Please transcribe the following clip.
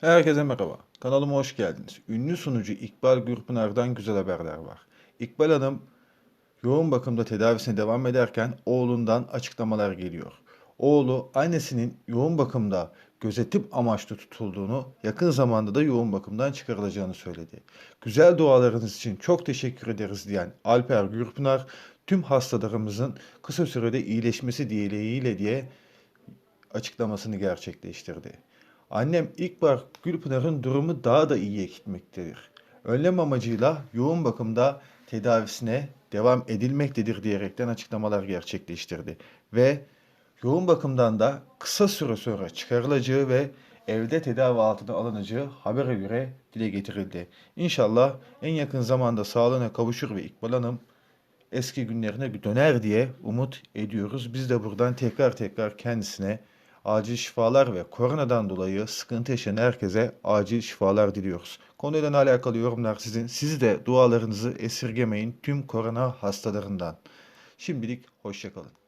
Herkese merhaba. Kanalıma hoş geldiniz. Ünlü sunucu İkbal Gürpınar'dan güzel haberler var. İkbal Hanım yoğun bakımda tedavisine devam ederken oğlundan açıklamalar geliyor. Oğlu annesinin yoğun bakımda gözetim amaçlı tutulduğunu, yakın zamanda da yoğun bakımdan çıkarılacağını söyledi. Güzel dualarınız için çok teşekkür ederiz diyen Alper Gürpınar, tüm hastalarımızın kısa sürede iyileşmesi dileğiyle diye açıklamasını gerçekleştirdi. Annem İkbal Gülpınar'ın durumu daha da iyiye gitmektedir. Önlem amacıyla yoğun bakımda tedavisine devam edilmektedir diyerekten açıklamalar gerçekleştirdi. Ve yoğun bakımdan da kısa süre sonra çıkarılacağı ve evde tedavi altına alınacağı habere göre dile getirildi. İnşallah en yakın zamanda sağlığına kavuşur ve İkbal Hanım eski günlerine döner diye umut ediyoruz. Biz de buradan tekrar tekrar kendisine acil şifalar ve koronadan dolayı sıkıntı yaşayan herkese acil şifalar diliyoruz. Konuyla alakalı yorumlar sizin. Siz de dualarınızı esirgemeyin tüm korona hastalarından. Şimdilik hoşçakalın.